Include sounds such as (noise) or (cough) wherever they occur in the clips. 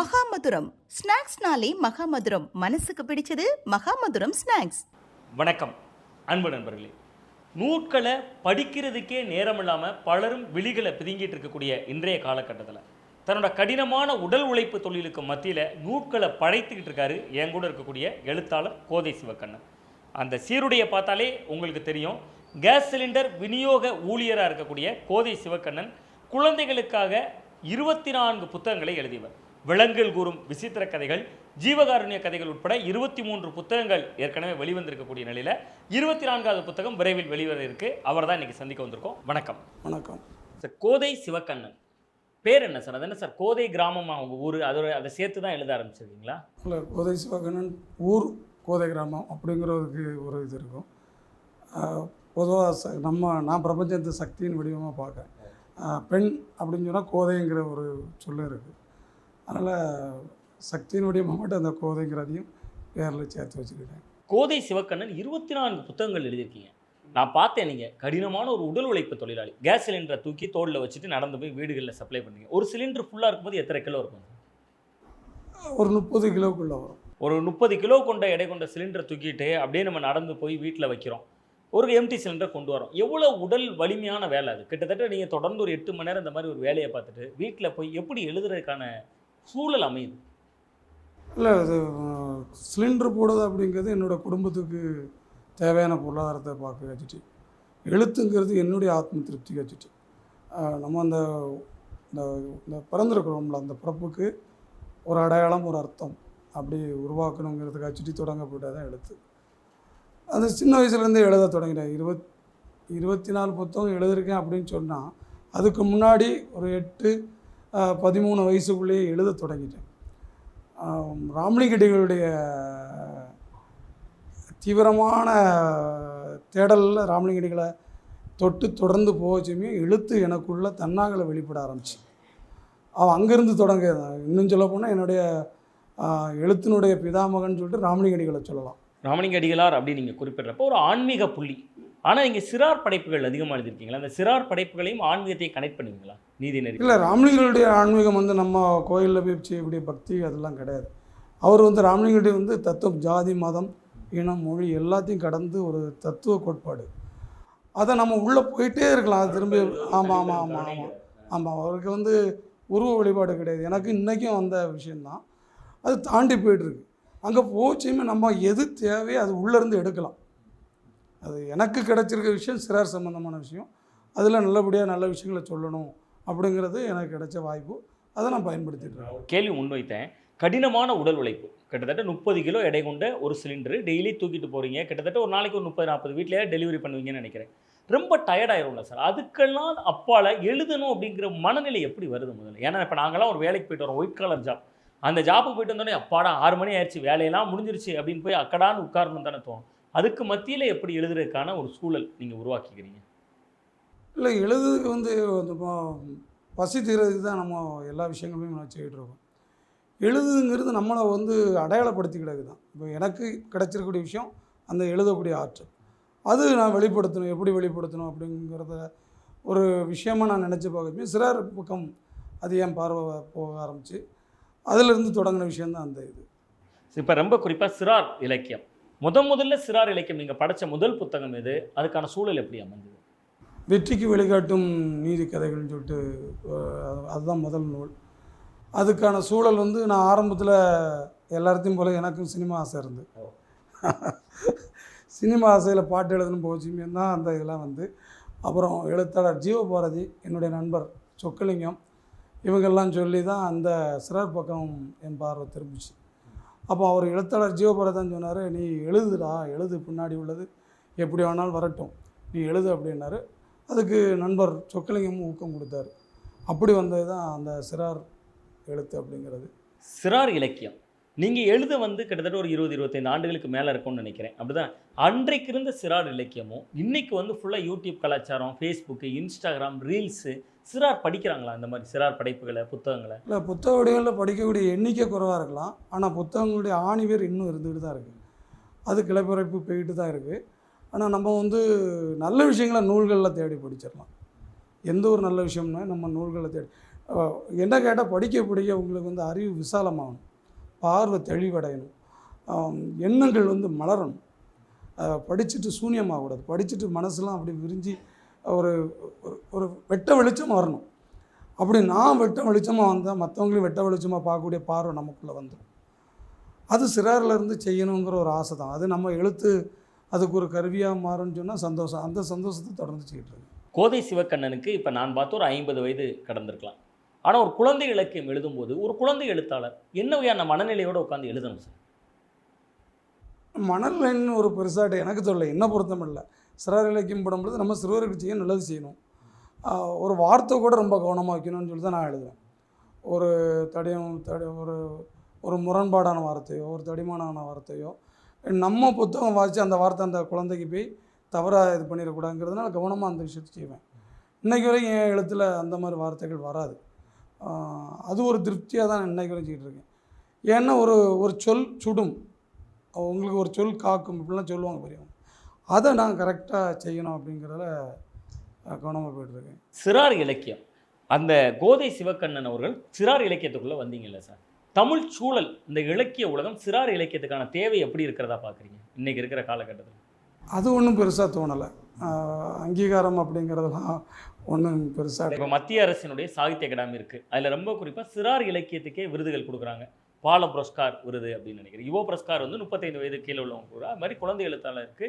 மகாமதுரம். ஸ்நாக்ஸ்னாலே மகாமதுரம். மனசுக்கு பிடிச்சது மகாமதுரம் ஸ்நாக்ஸ் வணக்கம். அன்பு நண்பர்களே நூட்களை படிக்கிறதுக்கே நேரம் இல்லாமல் பலரும் விழிகளை பிதுங்கிட்டு இருக்கக்கூடிய இன்றைய காலகட்டத்தில் தன்னோட கடினமான உடல் உழைப்பு தொழிலுக்கு மத்தியில் நூட்களை படைத்துக்கிட்டு இருக்காரு என் கூட இருக்கக்கூடிய எழுத்தாளர் கோதை சிவக்கண்ணன். அந்த சீருடைய பார்த்தாலே உங்களுக்கு தெரியும் கேஸ் சிலிண்டர் விநியோக ஊழியராக இருக்கக்கூடிய கோதை சிவக்கண்ணன் குழந்தைகளுக்காக இருபத்தி நான்கு புத்தகங்களை எழுதியவர். விலங்குகள் கூறும் விசித்திர கதைகள் ஜீவகாருண்ய கதைகள் உட்பட இருபத்தி மூன்று புத்தகங்கள் ஏற்கனவே வெளிவந்திருக்கக்கூடிய நிலையில் இருபத்தி நான்காவது புத்தகம் விரைவில் வெளிவர இருக்கு அவர் தான் இன்னைக்கு சந்திக்க வந்திருக்கோம். வணக்கம். வணக்கம். சார் கோதை சிவக்கண்ணன். பேர் என்ன சார்? அது என்ன சார்? கோதை கிராமமா? உங்க ஊர்? அதோட அதை சேர்த்து தான் எழுத ஆரம்பிச்சிருக்கீங்களா? இல்லை கோதை சிவகண்ணன் ஊர் கோதை கிராமம் அப்படிங்கிறதுக்கு ஒரு இது இருக்கும். பொதுவாக நம்ம நான் பிரபஞ்சத்து சக்தியின் வடிவமாக பார்க்குறேன். பெண் அப்படின்னு சொன்னால் கோதைங்கிற ஒரு சொல்லு இருக்குது அதனால் சக்தியின் வடிவமாக மட்டும் அந்த கோதைங்கிறதையும் பேரில் சேர்த்து வச்சுக்கிட்டேன். கோதை சிவக்கண்ணன் இருபத்தி நான்கு புத்தகங்கள் எழுதியிருக்கீங்க. நான் பார்த்தேன் நீங்கள் கடினமான ஒரு உடல் உழைப்பு தொழிலாளி. கேஸ் சிலிண்டரை தூக்கி தோளில் வச்சுட்டு நடந்து போய் வீடுகளில் சப்ளை பண்ணீங்க. ஒரு சிலிண்டர் ஃபுல்லாக இருக்கும்போது எத்தனை கிலோ இருக்கும்? ஒரு முப்பது கிலோக்குள்ளே வரும். ஒரு முப்பது கிலோ கொண்ட எடை கொண்ட சிலிண்டரை தூக்கிட்டு அப்படியே நம்ம நடந்து போய் வீட்டில் வைக்கிறோம். ஒரு எம்டி சிலிண்டர் கொண்டு வரோம். எவ்வளோ உடல் வலிமையான வேலை அது. கிட்டத்தட்ட நீங்கள் தொடர்ந்து ஒரு எட்டு மணி நேரம் இந்த மாதிரி ஒரு வேலையை பார்த்துட்டு வீட்டில் போய் எப்படி எழுதுறதுக்கான சூழல் அமையுது. இல்லை அது சிலிண்டர் போடுறது அப்படிங்கிறது என்னோடய குடும்பத்துக்கு தேவையான பொருளாதாரத்தை பார்க்க வச்சுட்டு எழுத்துங்கிறது என்னுடைய ஆத்ம திருப்தி வச்சுட்டு நம்ம அந்த இந்த பிறந்திருக்கிறோம்ல அந்த பிறப்புக்கு ஒரு அடையாளம் ஒரு அர்த்தம் அப்படி உருவாக்கணுங்கிறதுக்கு வச்சுட்டு தொடங்கப்பட்டது தான் எழுத்து. அது சின்ன வயசுலேருந்தே எழுத தொடங்கினேன் இருபத் இருபத்தி நாலு புத்தகம் எழுதியிருக்கேன் அப்படின்னு சொன்னால் அதுக்கு முன்னாடி ஒரு எட்டு பதிமூணு வயசுக்குள்ளேயே எழுத தொடங்கிட்டேன். ராமலிங்கடிகளுடைய தீவிரமான தேடலில் ராமலிங்கடிகளை தொட்டு தொடர்ந்து போச்சுமே எழுத்து எனக்குள்ளே தன்னாகலை வெளிப்பட ஆரம்பிச்சு. அவன் அங்கேருந்து தொடங்க இன்னும் சொல்ல போனால் என்னுடைய எழுத்தினுடைய பிதாமகன் சொல்லிட்டு ராமலிங்கடிகளை சொல்லலாம். ராமலிங்க அடிகளார் அப்படின்னு நீங்கள் குறிப்பிட்றப்போ ஒரு ஆன்மீக புள்ளி. ஆனால் நீங்கள் சிறார் படைப்புகள் அதிகமாக எழுதியிருக்கீங்களா? அந்த சிறார் படைப்புகளையும் ஆன்மீகத்தையும் கனெக்ட் பண்ணுவீங்களா நீதிநெறி இல்லை ராமலிங்கருடைய ஆன்மீகம் வந்து நம்ம கோயிலில் போய் செய்யக்கூடிய பக்தி அதெல்லாம் கிடையாது. அவர் வந்து ராமலிங்கருடைய வந்து தத்துவம் ஜாதி மதம் இனம் மொழி எல்லாத்தையும் கடந்து ஒரு தத்துவ கோட்பாடு. அதை நம்ம உள்ளே போயிட்டே இருக்கலாம். அது திரும்பி ஆமாம் ஆமாம் ஆமாம் ஆமாம் ஆமாம் அவருக்கு வந்து உருவ வழிபாடு கிடையாது. எனக்கு இன்றைக்கும் அந்த விஷயந்தான் அது தாண்டி போயிட்டுருக்கு அங்கே போச்சுமே நம்ம எது தேவையோ அது உள்ளேருந்து எடுக்கலாம். அது எனக்கு கிடைச்சிருக்க விஷயம் சிறார் சம்மந்தமான விஷயம். அதில் நல்லபடியாக நல்ல விஷயங்களை சொல்லணும் அப்படிங்கிறது எனக்கு கிடைச்ச வாய்ப்பு. அதை நான் பயன்படுத்திட்டு இருக்கேன். கேள்வி முன்வைத்தேன். கடினமான உடல் உழைப்பு. கிட்டத்தட்ட முப்பது கிலோ எடை கொண்ட ஒரு சிலிண்டர் டெய்லி தூக்கிட்டு போகிறீங்க கிட்டத்தட்ட ஒரு நாளைக்கு ஒரு முப்பது நாற்பது வீட்டிலேயே டெலிவரி பண்ணுவீங்கன்னு நினைக்கிறேன். ரொம்ப டயர்டாயிரும்ல சார் அதுக்கெல்லாம் அப்பால் எழுதணும் அப்படிங்கிற மனநிலை எப்படி வருது முதல்ல? ஏன்னா இப்போ நாங்களாம் ஒரு வேலைக்கு போயிட்டு வரோம். ஒயிட் கலர் ஜாப் அந்த ஜாப்புக்கு போயிட்டு வந்தோடனே அப்பாடா ஆறு மணி ஆயிடுச்சு. வேலையெல்லாம் முடிஞ்சிருச்சு அப்படின்னு போய் அக்கடான்னு உட்காரணும் தானே தோணும். அதுக்கு மத்தியில் எப்படி எழுதுறதுக்கான ஒரு சூழல் நீங்கள் உருவாக்கிக்கிறீங்க? இல்லை எழுதுறதுக்கு வந்து பசி தீர்றதுக்கு தான் நம்ம எல்லா விஷயங்களுமே நம்ம செய்கிட்டு இருக்கோம். எழுதுங்கிறது நம்மளை வந்து அடையாளப்படுத்திக்கிட்டது தான் இப்போ எனக்கு கிடைச்சிருக்கக்கூடிய விஷயம் அந்த எழுதக்கூடிய ஆற்றல். அது நான் வெளிப்படுத்தணும் எப்படி வெளிப்படுத்தணும் அப்படிங்கிறத ஒரு விஷயமா நான் நினச்சி பார்க்கறதுமே சிறார் பக்கம் அது என் பார்வை போக ஆரம்பிச்சு அதிலிருந்து தொடங்கின விஷயந்தான் அந்த இது. இப்போ ரொம்ப குறிப்பாக சிறார் இலக்கியம். முத முதல்ல சிறார் இலக்கியம் நீங்கள் படைச்ச முதல் புத்தகம் எது? அதுக்கான சூழல் எப்படி அமைஞ்சது வெற்றிக்கு வழிகாட்டும் நீதி கதைகள்னு சொல்லிட்டு அதுதான் முதல் நூல். அதுக்கான சூழல் வந்து நான் ஆரம்பத்தில் எல்லாத்தையும் போல எனக்கும் சினிமா ஆசை இருந்து (laughs) சினிமா ஆசையில் பாட்டு எழுதணும் போச்சுமே தான் அந்த இதெல்லாம் வந்து. அப்புறம் எழுத்தாளர் ஜீவபாரதி என்னுடைய நண்பர் சொக்கலிங்கம் இவங்கெல்லாம் சொல்லி தான் அந்த சிறார் பக்கம் என் பார்வை திரும்பிச்சு. அப்போ அவர் எழுத்தாளர் ஜீவபரதன் சொன்னார் நீ எழுதுடா எழுது பின்னாடி உள்ளது. எப்படி வேணாலும் வரட்டும். நீ எழுது அப்படின்னாரு. அதுக்கு நண்பர் சொக்கலிங்கமும் ஊக்கம் கொடுத்தாரு. அப்படி வந்தது தான் அந்த சிறார் எழுத்து அப்படிங்கிறது. சிறார் இலக்கியம். நீங்கள் எழுத வந்து கிட்டத்தட்ட ஒரு இருபது இருபத்தைந்து ஆண்டுகளுக்கு மேலே இருக்கும்னு நினைக்கிறேன். அப்படிதான். அன்றைக்கு இருந்த சிறார் இலக்கியமும் இன்னைக்கு வந்து ஃபுல்லாக யூடியூப் கலாச்சாரம் ஃபேஸ்புக்கு இன்ஸ்டாகிராம் ரீல்ஸு சிறார் படிக்கிறாங்களா? அந்த மாதிரி சிறார் படைப்புகளை புத்தகங்களை? இல்லை புத்தக வடிவங்களில் படிக்கக்கூடிய எண்ணிக்கை குறைவாக இருக்கலாம். ஆனால் புத்தகங்களுடைய ஆணிவேர் இன்னும் இருந்துகிட்டு தான் இருக்குது அது கிளப்பிறப்பு போயிட்டு தான் இருக்குது ஆனால் நம்ம வந்து நல்ல விஷயங்களை நூல்களில் தேடி படிச்சிடலாம். எந்த ஒரு நல்ல விஷயம்னா நம்ம நூல்களில் தேடி என்ன கேட்டால் படிக்க படிக்க உங்களுக்கு வந்து அறிவு விசாலமாகணும். பார்வை தெளிவடையணும். எண்ணங்கள் வந்து மலரணும். படிச்சுட்டு சூன்யமாகக்கூடாது. படிச்சுட்டு மனசுலாம் அப்படி விரிஞ்சு ஒரு ஒரு- ஒரு வெட்ட வெளிச்சம் வரணும். அப்படி நான் வெட்ட வெளிச்சமாக வந்தால் மற்றவங்களையும் வெட்ட வெளிச்சமாக பார்க்கக்கூடிய பார்வை நமக்குள்ளே வந்துடும் அது சிறாரிலிருந்து செய்யணுங்கிற ஒரு ஆசை தான். அது நம்ம எழுத்து அதுக்கு ஒரு கருவியாக மாறும்னு சொன்னால் சந்தோஷம். அந்த சந்தோஷத்தை தொடர்ந்து செய்யிட்டு இருக்கேன் கோதை சிவக்கண்ணனுக்கு இப்போ நான் பார்த்து ஒரு ஐம்பது வயது கடந்திருக்கலாம். ஆனால் ஒரு குழந்தை இலக்கியம் எழுதும்போது ஒரு குழந்தை எழுத்தாளர் என்ன வகையான மனநிலையோடு உட்காந்து எழுதணும் சார்? மனநிலைன்னு ஒரு பெருசாக எனக்கு சொல்ல என்ன பொருத்தம் இல்லை. சிறார் இலக்கியம் படும்பொழுது நம்ம சிறுவர்கள் செய்ய நல்லது செய்யணும். ஒரு வார்த்தை கூட ரொம்ப கவனமாக வைக்கணும்னு சொல்லி தான் நான் எழுதுவேன் ஒரு தடியம் தடி ஒரு ஒரு முரண்பாடான வார்த்தையோ ஒரு தடிமானான வார்த்தையோ நம்ம புத்தகம் வாசித்து அந்த வார்த்தை அந்த குழந்தைக்கு போய் தவறாக இது பண்ணிடக்கூடாதுங்கிறதுனால கவனமாக அந்த விஷயத்தை செய்வேன். இன்றைக்கு வரைக்கும் என் எழுத்தில் அந்த மாதிரி வார்த்தைகள் வராது. அது ஒரு திருப்தியாக தான் நான் இன்னைக்கு வரைக்கும் இருக்கேன். ஏன்னா ஒரு ஒரு சொல் சுடும். உங்களுக்கு ஒரு சொல் காக்கும். இப்படிலாம் சொல்லுவாங்க பெரியவங்க. அதை நான் கரெக்டாக செய்யணும் அப்படிங்கிறத கவனமாக போயிட்டுருக்கேன் சிறார் இலக்கியம். அந்த கோதை சிவக்கண்ணன் அவர்கள் சிறார் இலக்கியத்துக்குள்ளே வந்தீங்கல்ல சார்? தமிழ் சூழல் இந்த இலக்கிய உலகம் சிறார் இலக்கியத்துக்கான தேவை எப்படி இருக்கிறதா பார்க்குறீங்க? இன்னைக்கு இருக்கிற காலகட்டத்தில். அது ஒன்றும் பெருசாக தோணலை. அங்கீகாரம் அப்படிங்கிறதெல்லாம் ஒன்றும் பெருசாக இப்போ மத்திய அரசினுடைய சாகித்ய அகாடமி இருக்குது அதில் ரொம்ப குறிப்பாக சிறார் இலக்கியத்துக்கே விருதுகள் கொடுக்குறாங்க. பால புரஸ்கார் விருது அப்படின்னு நினைக்கிறேன். யுவ புரஸ்கார் வந்து முப்பத்தைந்து வயது கீழே உள்ளவங்க கூட அது மாதிரி குழந்தை எழுத்தாளருக்கு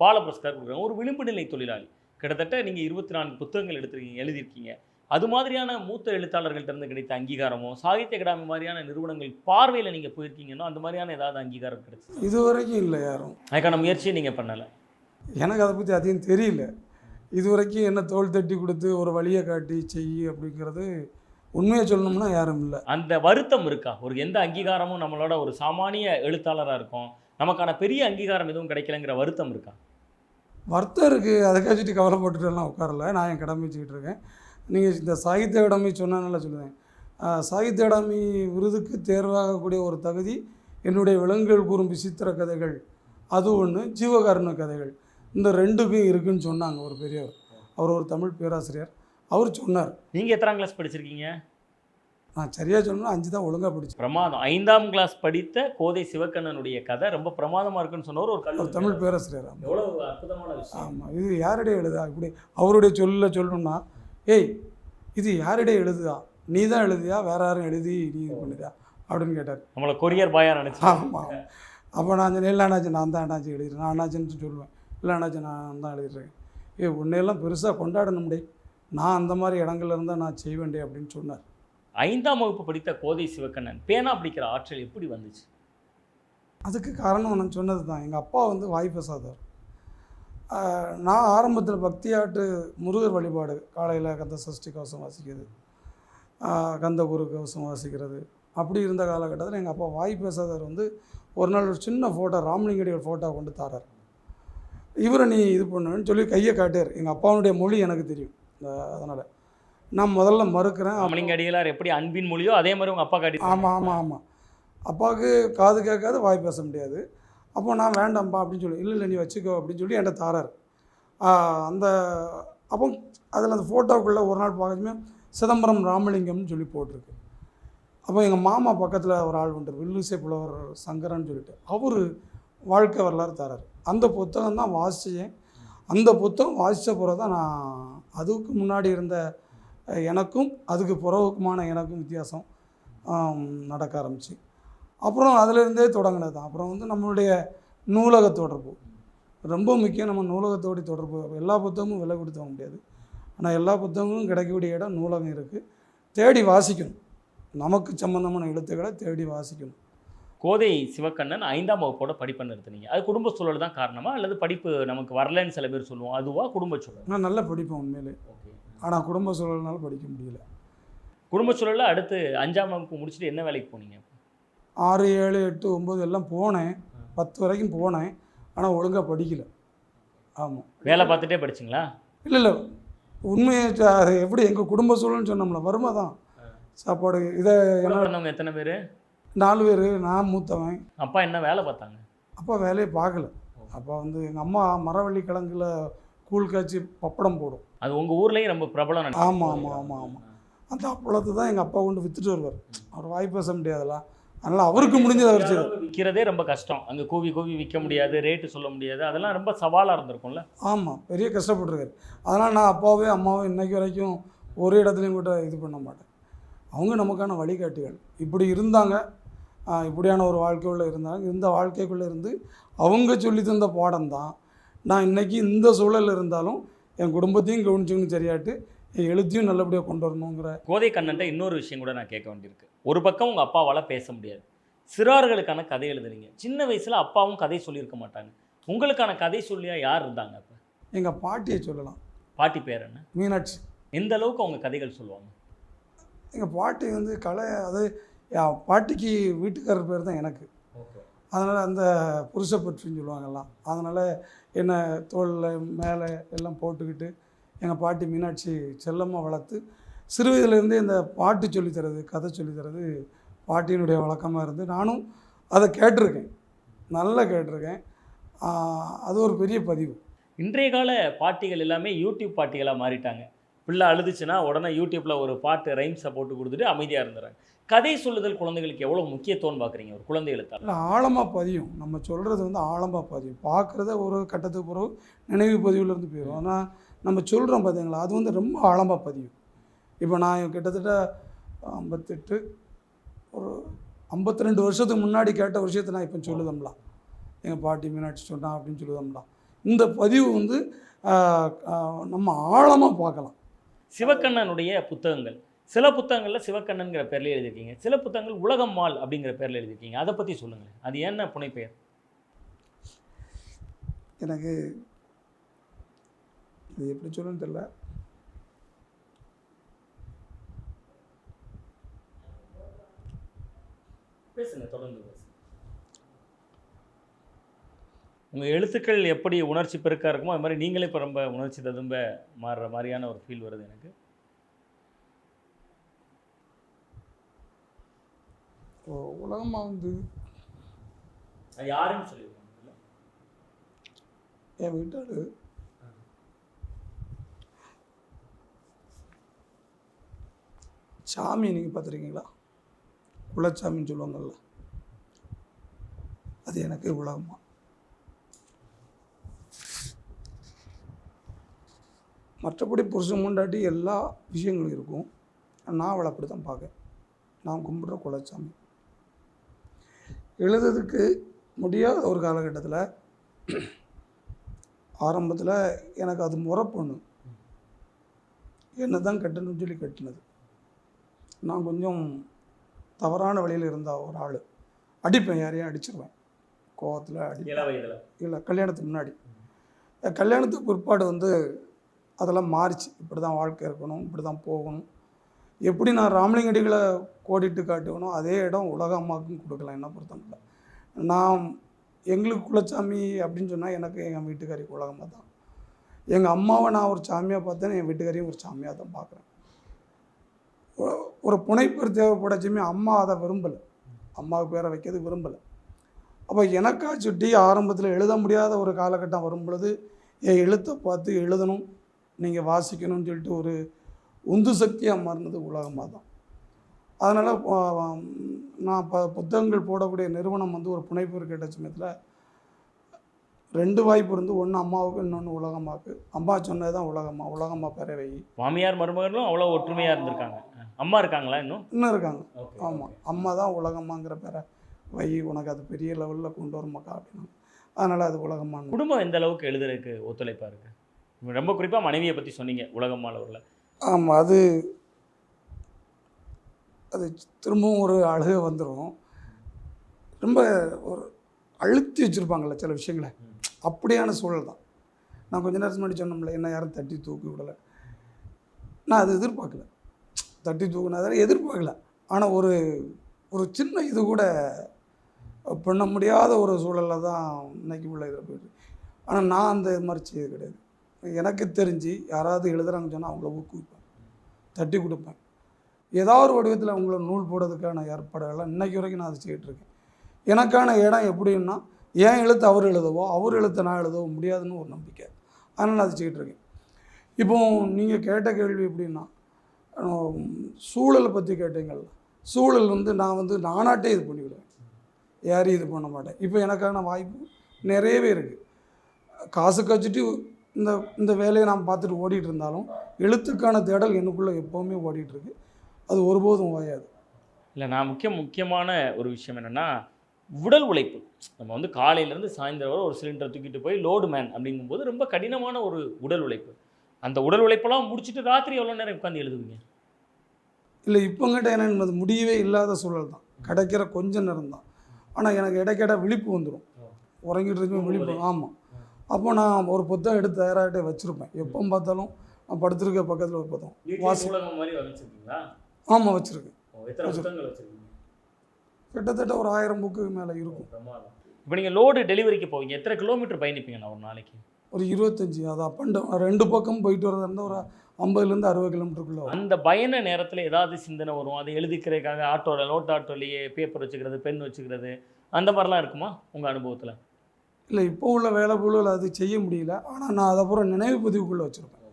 பால புரஸ்கார் கொடுக்குறாங்க. ஒரு விளிம்பு நிலை தொழிலாளி. கிட்டத்தட்ட நீங்கள் இருபத்தி நான்கு புத்தகங்கள் எடுத்திருக்கீங்க எழுதியிருக்கீங்க. அது மாதிரியான மூத்த எழுத்தாளர்கள்ட்ட இருந்து கிடைத்த அங்கீகாரமோ சாகித்ய அகாடமி மாதிரியான நிறுவனங்கள் பார்வையில் நீங்கள் போயிருக்கீங்கன்னா அந்த மாதிரியான ஏதாவது அங்கீகாரம் கிடைச்சு இது வரைக்கும் இல்லை யாரும். அதுக்கான முயற்சியை நீங்கள் பண்ணலை? எனக்கு அதை பற்றி அதிகம் தெரியல. இது வரைக்கும் என்ன தோள் தட்டி கொடுத்து ஒரு வழியை காட்டி செய் அப்படிங்கிறது உண்மையை சொல்லணும்னா யாரும் இல்லை. அந்த வருத்தம் இருக்கா? ஒரு எந்த அங்கீகாரமும் நம்மளோட ஒரு சாமானிய எழுத்தாளராக இருக்கும் நமக்கான பெரிய அங்கீகாரம் எதுவும் கிடைக்கலங்கிற வருத்தம் இருக்கா? வருத்தம் இருக்குது அதை கழிச்சிட்டு கவலைப்பட்டுட்டுலாம் உட்காரல. நான் என் கடமை வச்சுக்கிட்டு இருக்கேன். நீங்கள் இந்த சாகித்ய அகாடமி சொன்னனால சொல்லுவேன். சாகித்ய அகாடமி விருதுக்கு தேர்வாகக்கூடிய ஒரு தகுதி என்னுடைய விலங்குகள் கூறும் விசித்திர கதைகள். அது ஒன்று ஜீவகாருண்ய கதைகள். இந்த ரெண்டுக்கும் இருக்குன்னு சொன்னாங்க ஒரு பெரியவர். அவர் ஒரு தமிழ் பேராசிரியர். அவர் சொன்னார். நீங்கள் எத்தனாம் கிளாஸ் படிச்சிருக்கீங்க? நான் சரியாக சொன்னா அஞ்சு தான் ஒழுங்காக படித்தேன் பிரமாதம். ஐந்தாம் கிளாஸ் படித்த கோதை சிவக்கண்ணனுடைய கதை ரொம்ப பிரமாதமா இருக்குன்னு சொன்னவர் ஒரு கல்லூரி தமிழ் பேராசிரியர். ஆமாம் எவ்வளவு அற்புதமான விஷயம். ஆமாம் இது யாருடைய எழுதா? இப்படி அவருடைய சொல்ல சொல்லணும்னா ஏய் இது யாருடைய எழுதுதா? நீ தான் எழுதியா? வேற யாரும் எழுதி நீ இது பண்ணுதா அப்படின்னு கேட்டார். நம்மளை கொரியர் பாயா நினைச்சு. ஆமாம் அப்போ நான் சொன்னேன் இல்லை அண்ணாச்சி நான் தான் அண்ணாச்சி எழுதிட்டேன் நான் அண்ணாச்சின்னு சொல்லுவேன். இல்லை அண்ணாச்சி நான் தான் எழுதிட்டுருக்கேன் ஏ உன்னையெல்லாம் பெருசாக கொண்டாடணும்டே நான் அந்த மாதிரி இடங்கள்ல இருந்தால் நான் செய்வேண்டே அப்படின்னு சொன்னார். ஐந்தாம் வகுப்பு படித்த கோதை சிவக்கண்ணன் பேனா பிடிக்கிற ஆற்றல் எப்படி வந்துச்சு? அதுக்கு காரணம் நான் சொன்னது தான் எங்கள் அப்பா வந்து வாய் பேசாதவர். ஆஹ் நான் ஆரம்பத்தில் பக்தியாட்டு முருகர் வழிபாடு. காலையில் கந்த சஷ்டி கவசம் வாசிக்கிறது. கந்த குரு கவசம் வாசிக்கிறது. அப்படி இருந்த காலகட்டத்தில் எங்கள் அப்பா வாய் பேசாதவர் வந்து ஒரு நாள் ஒரு சின்ன ஃபோட்டோ ராமலிங்கடியோட ஃபோட்டோ கொண்டு தாரார். இவரை நீ இது பண்ணுன்னு சொல்லி கையை காட்டார் எங்கள் அப்பாவுடைய மொழி எனக்கு தெரியும். அதனால். நான் முதல்ல மறுக்கிறேன். அமலிங்க அடிகளார் எப்படி அன்பின் மொழியோ அதே மாதிரி உங்க அப்பா காட்டி ஆமாம் ஆமாம் ஆமாம் அப்பாவுக்கு காது கேட்காது வாய் பேச முடியாது. அப்போ நான் வேண்டாம்ப்பா அப்படின்னு சொல்லி இல்லை இல்லை நீ வச்சுக்கோ அப்படின்னு சொல்லி என்கிட்ட தாரார். அந்த அப்போ அதில் அந்த ஃபோட்டோக்குள்ளே ஒரு நாள் பார்க்கச்சுமே சிதம்பரம் ராமலிங்கம்னு சொல்லி போட்டிருக்கு. அப்போ எங்கள் மாமா பக்கத்தில் ஒரு ஆள் உண்டு வில்லுசை புலவர் சங்கரன்னு சொல்லிட்டு. அவர் வாழ்க்கை வரலாறு தரார். அந்த புத்தகம் தான் வாசித்தேன் அந்த புத்தகம் வாசித்த பிறகு தான் நான் அதுக்கு முன்னாடி இருந்த எனக்கும் அதுக்கு பிறகுக்குமான எனக்கும் வித்தியாசம் நடக்க ஆரம்பிச்சு. அப்புறம் அதிலிருந்தே தொடங்கினது. தான் அப்புறம் வந்து நம்மளுடைய நூலக தொடர்பு ரொம்ப முக்கியம் நம்ம நூலகத்தோட தொடர்பு. எல்லா புத்தகமும் விலை கொடுத்து வாங்க முடியாது. ஆனால் எல்லா புத்தகங்களும் கிடைக்கக்கூடிய இடம் நூலகம் இருக்குது தேடி வாசிக்கணும். நமக்கு சம்பந்தமான எழுத்துக்களை தேடி வாசிக்கணும். கோதை சிவக்கண்ணன் ஐந்தாம் வகுப்போட படிப்பை நிறுத்துனீங்க. அது குடும்ப சூழல் தான் காரணமா? அல்லது படிப்பு நமக்கு வரலன்னு சில பேர் சொல்லுவோம். அதுவா குடும்ப சூழல்? நான் நல்லா படிப்பேன் உண்மையிலே. ஓகே. ஆனால் குடும்ப சூழல்னால படிக்க முடியல. குடும்ப சூழல்ல அடுத்து அஞ்சாம் வகுப்பு முடிச்சுட்டு என்ன வேலைக்கு போனீங்க? ஆறு ஏழு எட்டு ஒம்பது எல்லாம் போனேன். பத்து வரைக்கும் போனேன். ஆனால் ஒழுங்காக படிக்கல. ஆமாம் வேலை பார்த்துட்டே படிச்சிங்களா? இல்லை இல்லை. உண்மையை எப்படி எங்கள் குடும்ப சூழல்னு சொன்னோம்ல வறுமை தான். சாப்பாடு இதை என்ன எத்தனை பேர்? நாலு பேர் நான் மூத்தவன். அப்பா என்ன வேலை பார்த்தாங்க? அப்பா வேலையை பார்க்கல. அப்பா வந்து எங்கள் அம்மா மரவள்ளி கிழங்குல கூழ் காய்ச்சி பப்படம் போடும். அது உங்க ஊர்லயும் ரொம்ப பிரபலம். ஆமாம் ஆமாம் ஆமாம் ஆமாம் அந்த அப்பளத்தை தான் எங்கள் அப்பா கொண்டு விற்றுட்டு வருவார். அவர் வாய் பேச முடியாதுல்ல. அதனால் அவருக்கு முடிஞ்சதை அவர் செய்தார் விற்கிறதே ரொம்ப கஷ்டம். அங்கே கூவி கூவி விற்க முடியாது ரேட்டு சொல்ல முடியாது. அதெல்லாம் ரொம்ப சவாலாக இருந்திருக்கும்ல. ஆமாம் பெரிய கஷ்டப்பட்டுருக்காரு. அதனால் நான் அப்பாவே அம்மாவும் இன்னைக்கு வரைக்கும் ஒரு இடத்துலையும் கூட இது பண்ண மாட்டேன். அவங்க நமக்கான வழிகாட்டிகள். இப்படி இருந்தாங்க இப்படியான ஒரு வாழ்க்கைக்குள்ளே இருந்தாங்க. இந்த வாழ்க்கைக்குள்ளே இருந்து அவங்க சொல்லி தந்த பாடம் தான். நான் இன்னைக்கு இந்த சூழலில் இருந்தாலும் என் குடும்பத்தையும் கவனிச்சுக்கணும் சரியாட்டு. என் எழுத்தையும் நல்லபடியாக கொண்டு வரணுங்கிற கோதை கண்ணன்ட்ட இன்னொரு விஷயம் கூட நான் கேட்க வேண்டியிருக்கு. ஒரு பக்கம் உங்கள் அப்பாவால் பேச முடியாது. சிறார்களுக்கான கதை எழுதுறீங்க. சின்ன வயசில் அப்பாவும் கதை சொல்லியிருக்க மாட்டாங்க. உங்களுக்கான கதை சொல்லியா யார் இருந்தாங்க அப்போ? எங்கள் பாட்டியை சொல்லலாம். பாட்டி பேர் என்ன? மீனாட்சி. எந்த அளவுக்கு அவங்க கதைகள் சொல்லுவாங்க? எங்கள் பாட்டி வந்து கலை அது பாட்டிக்கு வீட்டுக்காரர் பேர் தான் எனக்கு. அதனால் அந்த புருஷ பற்றின்னு சொல்லுவாங்கல்லாம் அதனால் என்னை தோளில் மேலே எல்லாம் போட்டுக்கிட்டு எங்கள் பாட்டி மீனாட்சி செல்லமாக வளர்த்து சிறு வயதிலேருந்தே இந்த பாட்டு சொல்லித் தரது கதை சொல்லித் தரது பாட்டியினுடைய வழக்கமாக இருந்து நானும் அதை கேட்டிருக்கேன். நல்லா கேட்டிருக்கேன். அது ஒரு பெரிய பதிவு. இன்றைய கால பாட்டிகள் எல்லாமே யூடியூப் பாட்டிகளாக மாறிட்டாங்க. பிள்ளை அழுதுச்சுன்னா உடனே யூடியூப்பில் ஒரு பாட்டு ரைம்ஸை போட்டு கொடுத்துட்டு அமைதியாக இருந்துறாங்க கதை சொல்லுதல் குழந்தைகளுக்கு எவ்வளோ முக்கியத்துவம் பார்க்குறீங்க? ஒரு குழந்தை எழுத்தாளர். இல்லை ஆழமாக பதியும். நம்ம சொல்கிறது வந்து ஆழமாக பதியும். பார்க்குறத ஒரு கட்டத்துக்கு பிறகு நினைவு பதிவுலேருந்து போயிடும். ஆனால் நம்ம சொல்கிறோம் பார்த்தீங்களா அது வந்து ரொம்ப ஆழமாக பதியும். இப்போ நான் கிட்டத்தட்ட ஐம்பத்தெட்டு ஒரு ஐம்பத்தி ரெண்டு வருஷத்துக்கு முன்னாடி கேட்ட விஷயத்தை நான் இப்போ சொல்லுதம்லாம் எங்கள் பாட்டி மீனாட்சி சொன்னான் அப்படின்னு சொல்லுதம்லாம் இந்த பதிவு வந்து நம்ம ஆழமாக பார்க்கலாம். சிவக்கண்ணனுடைய புத்தகங்கள். சில புத்தகங்களில் சிவக்கண்ணன்கிற பேரில் எழுதியிருக்கீங்க. சில புத்தகங்கள் உலகம் மால் அப்படிங்கிற பேரில் எழுதியிருக்கீங்க. அதை பற்றி சொல்லுங்களேன். அது என்ன புனைப்பெயர்? எனக்கு இது எப்படி சொல்லணும்னு தெரியல. பேசுங்க தொடர்ந்து உங்கள் எழுத்துக்கள் எப்படி உணர்ச்சி பெருக்கா இருக்குமோ அது மாதிரி நீங்களே இப்போ ரொம்ப உணர்ச்சி ததும்ப மாறுற மாதிரியான ஒரு ஃபீல் வருது எனக்கு. உலகமாக வந்து? யாருன்னு சொல்லியிருக்காங்க என் வீட்டாடு சாமி நீங்கள் பார்த்துருக்கீங்களா? குலச்சாமின்னு சொல்லுவாங்கள்ல அது எனக்கு உலகமா மற்றபடி புருஷன் முண்டாட்டி எல்லா விஷயங்களும் இருக்கும். நான் அவளை அப்படி தான் பார்க்கேன். நான் கும்பிட்ற குலச்சாமி. எழுதுறதுக்கு முடியாத ஒரு காலகட்டத்தில் ஆரம்பத்தில் எனக்கு அது முறப்பொண்ணு. என்ன தான் கட்டணும்னு சொல்லி கட்டினது. நான் கொஞ்சம் தவறான வழியில் இருந்த ஒரு ஆள். அடிப்பேன் யாரையும் அடிச்சிருவேன். கோவத்தில் அடி இள வயதில். இல்லை கல்யாணத்துக்கு முன்னாடி. கல்யாணத்துக்கு பிற்பாடு வந்து அதெல்லாம் மாறிச்சு. இப்படி தான் வாழ்க்கை இருக்கணும் இப்படி தான் போகணும். எப்படி நான் ராமலிங்கடிகளை கோடிட்டு காட்டுவனோ அதே இடம் உலக அம்மாவுக்கும் கொடுக்கலாம் என்ன பொறுத்தமில்ல நான் எங்களுக்கு குலச்சாமி அப்படின்னு சொன்னால் எனக்கு எங்கள் வீட்டுக்காரி உலகமாக தான் எங்கள் அம்மாவை நான் ஒரு சாமியாக பார்த்தேன் என் வீட்டுக்காரையும் ஒரு சாமியாக தான் பார்க்குறேன். ஒரு புனைப்பேர் தேவைப்படச்சுமே அம்மா அதை விரும்பலை. அம்மாவுக்கு பேரை வைக்கிறது விரும்பலை. அப்போ எனக்கா சுட்டி ஆரம்பத்தில் எழுத முடியாத ஒரு காலகட்டம் வரும் பொழுது என் எழுத்தை பார்த்து எழுதணும். நீங்கள் வாசிக்கணும்னு சொல்லிட்டு ஒரு உந்து சக்தியாக மாறினது உலகமாக தான் அதனால் நான் ப புத்தகங்கள் போடக்கூடிய நிறுவனம் வந்து ஒரு புனைப்பேர் கேட்ட சமயத்தில் ரெண்டு வாய்ப்பு இருந்து ஒன்று அம்மாவுக்கு இன்னொன்று உலகமாக்கு அம்மா சொன்னது தான் உலகம்மா. உலகம்மா பேரை வை. மாமியார் மருமகளும் அவ்வளோ ஒற்றுமையாக இருந்திருக்காங்க. அம்மா இருக்காங்களா இன்னும்? இன்னும் இருக்காங்க. ஆமாம் அம்மா தான் உலகம்மாங்கிற பேரை வை உனக்கு அது பெரிய லெவலில் கொண்டு வருமாக்கா அப்படின்னா அதனால் அது உலகம்மான்னு. குடும்பம் எந்த அளவுக்கு எழுதுறதுக்கு ஒத்துழைப்பாக இருக்கு? ரொம்ப குறிப்பாக மனைவியை பற்றி சொன்னீங்க உலகம் மாலூரில் ஆமாம் அது அது திரும்பவும் ஒரு அழுகை வந்துடும் ரொம்ப ஒரு அழுத்தி வச்சுருப்பாங்கள்ல சில விஷயங்களை. அப்படியான சூழல் தான். நான் கொஞ்ச நேரத்துக்கு முன்னாடி சொன்னோம்ல என்ன யாரும் தட்டி தூக்கி விடலை. நான் அது எதிர்பார்க்கல. தட்டி தூக்குனதால எதிர்பார்க்கல. ஆனால் ஒரு ஒரு சின்ன இது கூட பண்ண முடியாத ஒரு சூழலில் தான் இன்னைக்கு உள்ள இதில் போயிட்டு ஆனால் நான் அந்த இது மாதிரி செய்யது கிடையாது. எனக்கு தெரிஞ்சு யாராவது எழுதுறாங்கன்னு சொன்னால் அவங்கள ஊக்குவிப்பேன். தட்டி கொடுப்பேன். ஏதாவது ஒரு வடிவத்தில் அவங்கள நூல் போடுறதுக்கான ஏற்பாடுகள்லாம் இன்னைக்கு வரைக்கும் நான் அதை செய்யிட்டுருக்கேன் எனக்கான இடம் எப்படின்னா ஏன் எழுத்து அவர் எழுதவோ அவர் எழுத்து நான் எழுதவோ முடியாதுன்னு ஒரு நம்பிக்கை. அதனால் நான் அதை செய்யிட்டுருக்கேன் இப்போது இப்போ நீங்கள் கேட்ட கேள்வி எப்படின்னா சூழலை பற்றி கேட்டீங்கள் சூழல் வந்து நான் வந்து நானாட்டே இது பண்ணிவிடுவேன். யாரையும் இது பண்ண மாட்டேன். இப்போ எனக்கான வாய்ப்பு நிறையவே இருக்குது காசு கழிச்சிட்டு இந்த இந்த வேலையை நான் பார்த்துட்டு ஓடிட்டு இருந்தாலும் எழுத்துக்கான தேடல் எனக்குள்ளே எப்போவுமே ஓடிட்டுருக்கு அது ஒருபோதும் ஓயாது. இல்லை நான் முக்கிய முக்கியமான ஒரு விஷயம் என்னென்னா உடல் உழைப்பு. நம்ம வந்து காலையிலேருந்து சாயந்தரம் வரை ஒரு சிலிண்டரை தூக்கிட்டு போய் லோடு மேன் அப்படிங்கும்போது ரொம்ப கடினமான ஒரு உடல் உழைப்பு. அந்த உடல் உழைப்பெல்லாம் முடிச்சுட்டு ராத்திரி எவ்வளோ நேரம் உட்காந்து எழுதுவீங்க? இல்லை இப்போங்கிட்ட என்ன முடியவே இல்லாத சூழல் தான். கிடைக்கிற கொஞ்ச நேரம் தான். ஆனால் எனக்கு இடைக்கிட விழிப்பு வந்துடும் உறங்கிட்டு இருக்கும் விழிப்பு ஆமாம் அப்போ நான் ஒரு புத்தகம் எடுத்து தயாராகிட்டே வச்சுருப்பேன். எப்போ பார்த்தாலும் நான் படுத்திருக்க பக்கத்தில் ஒரு புத்தகம் வாசி ஆமாம் வச்சுருக்கேன். கிட்டத்தட்ட ஒரு ஆயிரம் புக்கு மேலே இருக்கும். இப்போ நீங்கள் லோடு டெலிவரிக்கு போவீங்க. எத்தனை கிலோமீட்டர் பயணிப்பீங்கண்ணா ஒரு நாளைக்கு? ஒரு இருபத்தஞ்சி அது அப் அண்ட் டவுன் ரெண்டு பக்கம் போயிட்டு வரதா இருந்தால் ஒரு ஐம்பதுலேருந்து அறுபது கிலோமீட்டருக்குள்ளே அந்த பயண நேரத்தில் ஏதாவது சிந்தனை வரும். அதை எழுதிக்கிறதுக்காக ஆட்டோவில் லோட் ஆட்டோலேயே பேப்பர் வச்சுக்கிறது பென் வச்சுக்கிறது அந்த மாதிரிலாம் இருக்குமா உங்கள் அனுபவத்தில்? இல்லை இப்போ உள்ள வேலை பொருள் அது செய்ய முடியல. ஆனால் நான் அதை அப்புறம் நினைவு பதிவுக்குள்ளே வச்சுருப்பேன்.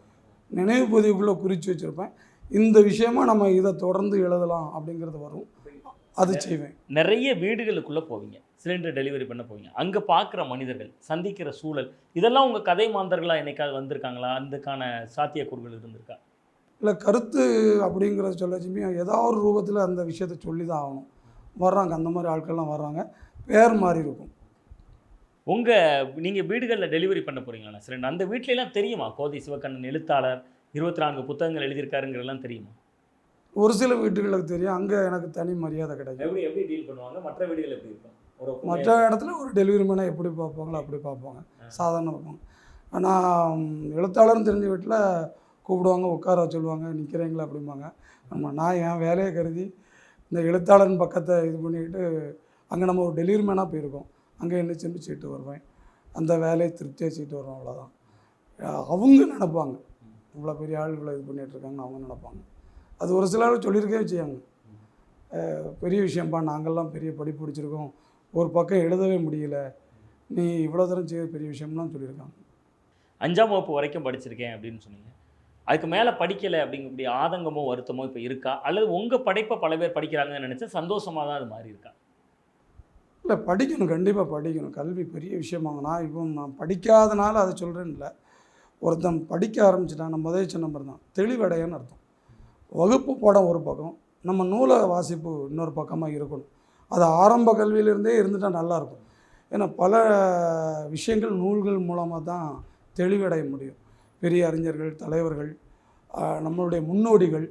நினைவு பதிவுக்குள்ளே குறித்து வச்சுருப்பேன். இந்த விஷயமா நம்ம இதை தொடர்ந்து எழுதலாம் அப்படிங்கிறது வரும். அது செய்வேன். நிறைய வீடுகளுக்குள்ளே போவீங்க. சிலிண்டர் டெலிவரி பண்ண போவீங்க. அங்கே பார்க்குற மனிதர்கள் சந்திக்கிற சூழல் இதெல்லாம் உங்கள் கதை மாந்தர்களாக என்னைக்காவது வந்திருக்காங்களா? அதுக்கான சாத்தியக்கூறுகள் இருந்திருக்கா? இல்லை கருத்து அப்படிங்கிறத சொல்லச்சுமே ஏதாவது ஒரு ரூபத்தில் அந்த விஷயத்தை சொல்லி தான் ஆகணும். வர்றாங்க அந்த மாதிரி ஆட்கள்லாம் வர்றாங்க. பேர் மாறி இருக்கும். உங்கள் நீங்கள் வீடுகளில் டெலிவரி பண்ண போகிறீங்களா சிலிண்டர் அந்த வீட்ல எல்லாம் தெரியுமா? கோதை சிவகண்ணன் எழுத்தாளர் இருபத்தி நான்கு புத்தகங்கள் எழுதியிருக்காருங்கிறதெல்லாம் தெரியுமா? ஒரு சில வீட்டுகளுக்கு தெரியும். அங்கே எனக்கு தனி மரியாதை கிடைக்கும். எப்படி எப்படி டீல் பண்ணுவாங்க? மற்ற வீடுகள் எப்படி இருக்கும்? ஒரு மற்ற இடத்துல ஒரு டெலிவரி மேனை எப்படி பார்ப்பாங்களோ அப்படி பார்ப்பாங்க. சாதாரண பார்ப்பாங்க ஆனால் எழுத்தாளர்னு தெரிஞ்ச வீட்டில் கூப்பிடுவாங்க உட்கார சொல்லுவாங்க நிற்கிறீங்களா அப்படிம்பாங்க. நம்ம நான் என் வேலையை கருதி இந்த எழுத்தாளர்னு பக்கத்தை இது பண்ணிக்கிட்டு அங்கே நம்ம ஒரு டெலிவரி மேனாக போயிருக்கோம். அங்கே என்ன சென்று சீட்டு வருவேன். அந்த வேலையை திருப்தியாக சீட்டு வருவோம் அவ்வளோதான் அவங்க நினைப்பாங்க. இவ்வளோ பெரிய ஆள் இவ்வளோ இது பண்ணிட்டு இருக்காங்கன்னு அவங்க நினைப்பாங்க. அது ஒரு சிலர் சொல்லியிருக்கவே செய்யாங்க பெரிய விஷயம்ப்பா நாங்கள்லாம் பெரிய படிப்பு படிச்சிருக்கோம் ஒரு பக்கம் எழுதவே முடியல. நீ இவ்வளோ தூரம் செய்ய பெரிய விஷயம்லாம் சொல்லியிருக்காங்க. அஞ்சாம் வகுப்பு வரைக்கும் படிச்சிருக்கேன் அப்படின்னு சொன்னீங்க. அதுக்கு மேலே படிக்கலை அப்படிங்கக்கூடிய ஆதங்கமோ வருத்தமோ இப்போ இருக்கா? அல்லது உங்கள் படைப்பை பல பேர் படிக்கிறாங்கன்னு நினச்சா சந்தோஷமாக தான் அது மாறி இருக்கா? இல்லை படிக்கணும் கண்டிப்பாக படிக்கணும். கல்வி பெரிய விஷயமாங்க நான் இப்போ நான் படிக்காதனால அதை சொல்கிறேன்னு இல்லை. ஒருத்தன் படிக்க ஆரம்பிச்சிட்டான் நம்ம முதல் சொன்ன தான். தெளிவடையன்னு அர்த்தம். வகுப்பு பாடம் ஒரு பக்கம் நம்ம நூலக வாசிப்பு இன்னொரு பக்கமாக இருக்கணும். அது ஆரம்ப கல்வியிலேருந்தே இருந்துட்டால் நல்லாயிருக்கும். ஏன்னா பல விஷயங்கள் நூல்கள் மூலமாக தான் தெளிவடைய முடியும். பெரிய அறிஞர்கள் தலைவர்கள் நம்மளுடைய முன்னோடிகள்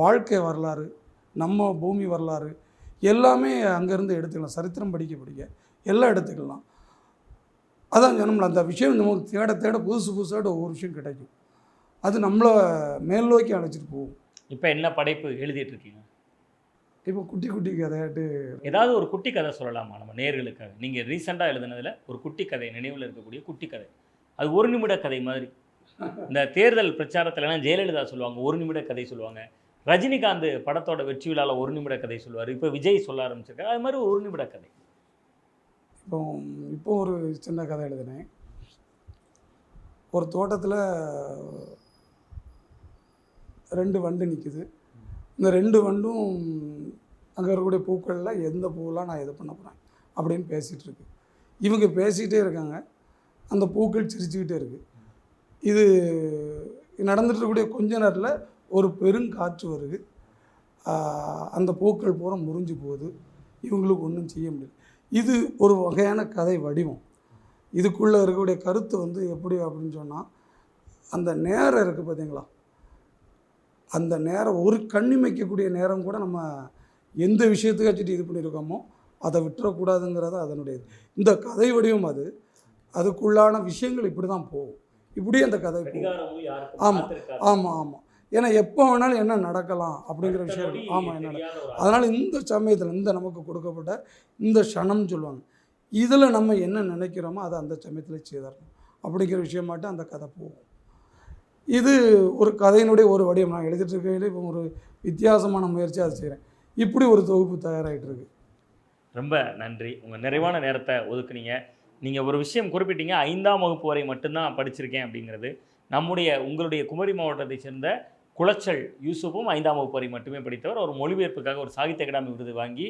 வாழ்க்கை வரலாறு நம்ம பூமி வரலாறு எல்லாமே அங்கேருந்து எடுத்துக்கலாம். சரித்திரம் படிக்க படிக்க எல்லாம் எடுத்துக்கலாம். அதான் சொன்னோம்ல அந்த விஷயம் நமக்கு தேட தேட புதுசு புதுசாக ஒவ்வொரு விஷயம் கிடைக்கும். அது நம்மளை மேல் நோக்கி அழைச்சிட்டு போகும். இப்போ என்ன படைப்பு எழுதிட்டு இருக்கீங்க? இப்போ குட்டி குட்டி கதையாட்டு. ஏதாவது ஒரு குட்டி கதை சொல்லலாமா? நம்ம நேர்களுக்காக. நீங்கள் ரீசெண்டாக எழுதுனதுல ஒரு குட்டி கதை நினைவில் இருக்கக்கூடிய குட்டி கதை. அது ஒரு நிமிட கதை மாதிரி. இந்த தேர்தல் பிரச்சாரத்துலலாம் ஜெயலலிதா சொல்லுவாங்க ஒரு நிமிட கதை சொல்லுவாங்க. ரஜினிகாந்த் படத்தோட வெற்றி விழாவில் ஒரு நிமிட கதை சொல்லுவார். இப்போ விஜய் சொல்ல ஆரம்பிச்சிருக்காரு. அது மாதிரி ஒரு நிமிட கதை. இப்போ இப்போ ஒரு சின்ன கதை எழுதினேன். ஒரு தோட்டத்தில் ரெண்டு வண்டு நிற்குது இந்த ரெண்டு வண்டும் அங்கே இருக்கக்கூடிய பூக்களில் எந்த பூவெல்லாம் நான் இது பண்ண போகிறேன் அப்படின்னு பேசிகிட்டு இருக்கு. இவங்க பேசிக்கிட்டே இருக்காங்க. அந்த பூக்கள் சிரிச்சுக்கிட்டே இருக்குது இது நடந்துட்டு இருக்கக்கூடிய கொஞ்ச நேரத்தில் ஒரு பெருங்காற்று வருது. அந்த பூக்கள் பூரா முறிஞ்சு போகுது. இவங்களுக்கு ஒன்றும் செய்ய முடியல. இது ஒரு வகையான கதை வடிவம். இதுக்குள்ளே இருக்கக்கூடிய கருத்து வந்து எப்படி அப்படின்னு சொன்னால் அந்த நேரம் இருக்குது பார்த்தீங்களா அந்த நேரம் ஒரு கண்ணிமைக்கக்கூடிய நேரம் கூட நம்ம எந்த விஷயத்துக்கு வச்சுட்டு இது பண்ணியிருக்கோமோ அதை விட்டுறக்கூடாதுங்கிறது அதனுடைய. இந்த கதை வடிவம் அது அதுக்குள்ளான விஷயங்கள் இப்படி தான் போகும் இப்படி அந்த கதை போகும் ஆமா. ஆமாம் ஆமாம் ஏன்னா எப்போ வேணாலும் என்ன நடக்கலாம் அப்படிங்கிற விஷயம். ஆமாம் என்ன நடக்கும். அதனால் இந்த சமயத்தில் இந்த நமக்கு கொடுக்கப்பட்ட இந்த க்ஷணம்னு சொல்லுவாங்க இதில் நம்ம என்ன நினைக்கிறோமோ அதை அந்த சமயத்தில் செய்தரணும் அப்படிங்கிற விஷயம் மட்டும் அந்த கதை போகும் இது ஒரு கதையினுடைய ஒரு வடிவம். நான் எழுதிட்டு இருக்கையில இப்போ ஒரு வித்தியாசமான முயற்சி அதை செய்கிறேன் இப்படி ஒரு தொகுப்பு தயாராகிட்டு இருக்கு ரொம்ப நன்றி. உங்கள் நிறைவான நேரத்தை ஒதுக்குனீங்க. நீங்கள் ஒரு விஷயம் குறிப்பிட்டீங்க. ஐந்தாம் வகுப்பு வரை மட்டும்தான் படிச்சிருக்கேன் அப்படிங்கிறது. நம்முடைய உங்களுடைய குமரி மாவட்டத்தை சேர்ந்த குளச்சல் யூசுஃபும் ஐந்தாம் வகுப்பு வரை மட்டுமே படித்தவர். அவர் மொழிபெயர்ப்புக்காக ஒரு சாகித்ய அகாடமி விருது வாங்கி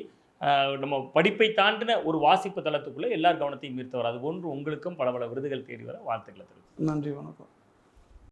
நம்ம படிப்பை தாண்டின ஒரு வாசிப்பு தளத்துக்குள்ளே எல்லார் கவனத்தையும் ஈர்த்தவர். அது போன்று உங்களுக்கும் பல பல விருதுகள் தேடி வர வாழ்த்துக்களை தெரிவித்துக்கிறேன். நன்றி வணக்கம்.